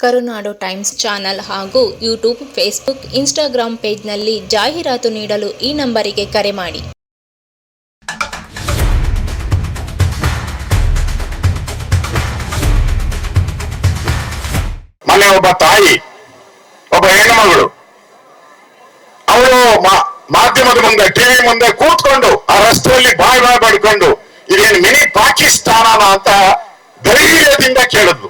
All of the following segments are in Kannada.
ಕರುನಾಡು ಟೈಮ್ಸ್ ಚಾನಲ್ ಹಾಗೂ ಯೂಟ್ಯೂಬ್ ಫೇಸ್ಬುಕ್ ಇನ್ಸ್ಟಾಗ್ರಾಂ ಪೇಜ್ನಲ್ಲಿ ಜಾಹೀರಾತು ನೀಡಲು ಈ ನಂಬರಿಗೆ ಕರೆ ಮಾಡಿ ಮೊನ್ನೆ ಒಬ್ಬ ತಾಯಿ ಒಬ್ಬ ಹೆಣ್ಣುಮಗಳು ಅವಳು ಮಾಧ್ಯಮದ ಮುಂದೆ ಟಿವಿ ಮುಂದೆ ಕೂತ್ಕೊಂಡು ಆ ರಸ್ತೆಯಲ್ಲಿ ಬಾಯ್ ಬಾಯ್ ಪಡ್ಕೊಂಡು ಇದೇನು ಮಿನಿ ಪಾಕಿಸ್ತಾನನ ಅಂತ ಧೈರ್ಯದಿಂದ ಕೇಳಿದ್ಲು ಆ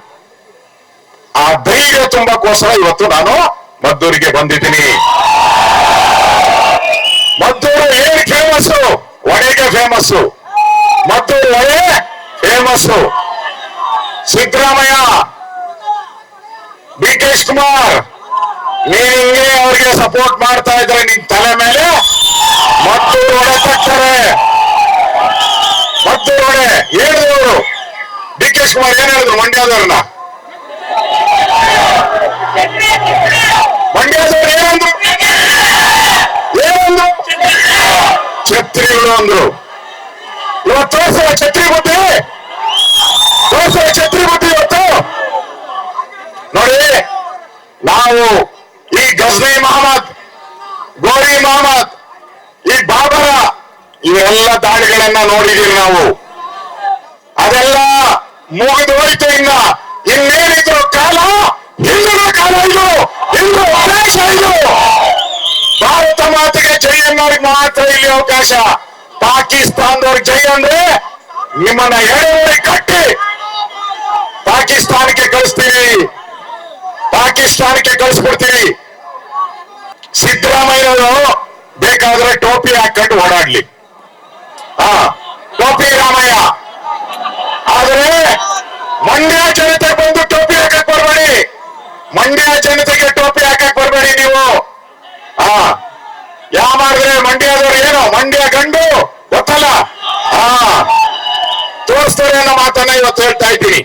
ಧೈರ್ಯ ತುಂಬಕ್ಕೋಸ್ಕರ ಇವತ್ತು ನಾನು ಮದ್ದೂರಿಗೆ ಬಂದಿದ್ದೀನಿ. ಮದ್ದೂರು ಏನ್ ಫೇಮಸ್ ಒಡೆಗೆ ಫೇಮಸ್ ಮದ್ದೂರು ಒಡೆ ಫೇಮಸ್ ಸಿದ್ದರಾಮಯ್ಯ ಡಿ ಕುಮಾರ್ ನೀವೇ ಅವರಿಗೆ ಸಪೋರ್ಟ್ ಮಾಡ್ತಾ ಇದ್ರೆ ನಿನ್ ತಲೆ ಮೇಲೆ? ಮದ್ದೂರು ಒಡೆ ಕಟ್ತಾರೆ ಮದ್ದೂರು ಒಡೆ ಹೇಳಿದವರು ಡಿ ಕೆ ಶಿವಕುಮಾರ್ ಏನ್ ಹೇಳಿದ್ರು ಮಂಡ್ಯದವ್ರನ್ನ? ಮಂಡ್ಯದವ್ರು ಏನಂದ್ರು ಏನಂದ್ರು ಛತ್ರಿಗಳು ಅಂದ್ರು ಇವತ್ತು ತೋರಿಸುವ ಛತ್ರಿ ಬುದ್ಧಿ ತೋರಿಸುವ ಛತ್ರಿ ಬುದ್ಧಿ ಇವತ್ತು ನೋಡಿ, ನಾವು ಈ ಗಜ್ನಿ ಮಹಮ್ಮದ್, ಗೋರಿ ಮಹಮ್ಮದ್, ಈ ಬಾಬರ ಇವೆಲ್ಲ ದಾಳಿಗಳನ್ನ ನೋಡಿದೀವಿ ನಾವು. ಅದೆಲ್ಲ ಮುಗಿದು ಹೋಯ್ತು ಇನ್ನ. ಇನ್ನೇನಿದ್ರು ಕಾಲ ಹಿಂದಿನ ಕಾಲ ಇದು. ಹಿಂದೂ ಅವಕಾಶ ಇದು. ಭಾರತ ಮಾತೆಗೆ ಜೈ ಅನ್ನೋರಿಗೆ ಮಾತ್ರ ಇಲ್ಲಿ ಅವಕಾಶ. ಪಾಕಿಸ್ತಾನದವ್ರಿಗೆ ಜೈ ಅಂದ್ರೆ ನಿಮ್ಮನ್ನ ಎಳೆವರಿ ಕಟ್ಟಿ ಪಾಕಿಸ್ತಾನಕ್ಕೆ ಕಳಿಸ್ತೀವಿ. ಪಾಕಿಸ್ತಾನಕ್ಕೆ ಕಳಿಸ್ಬಿಡ್ತೀವಿ ಸಿದ್ದರಾಮಯ್ಯವರು ಬೇಕಾದ್ರೆ ಟೋಪಿ ಹಾಕೊಂಡು ಓಡಾಡ್ಲಿ. ಹಾ, ಟೋಪಿ ರಾಮಯ್ಯ. ಆದ್ರೆ ಮಂಡ್ಯ ಜನತೆ ಬಂದು ಮಂಡ್ಯ ಜನತೆಗೆ ಟೋಪಿ ಹಾಕಕ್ ಬರ್ಬೇಡಿ ನೀವು. ಹಾ ಯಾವ ಮಾಡಿದ್ರೆ ಮಂಡ್ಯದವ್ರು ಏನು? ಮಂಡ್ಯ ಗಂಡು ಗೊತ್ತಲ್ಲ ಹಾ ತೋರಿಸ್ತಾರೆ ಅನ್ನೋ ಮಾತನ್ನ ಇವತ್ತು ಹೇಳ್ತಾ ಇದ್ದೀನಿ.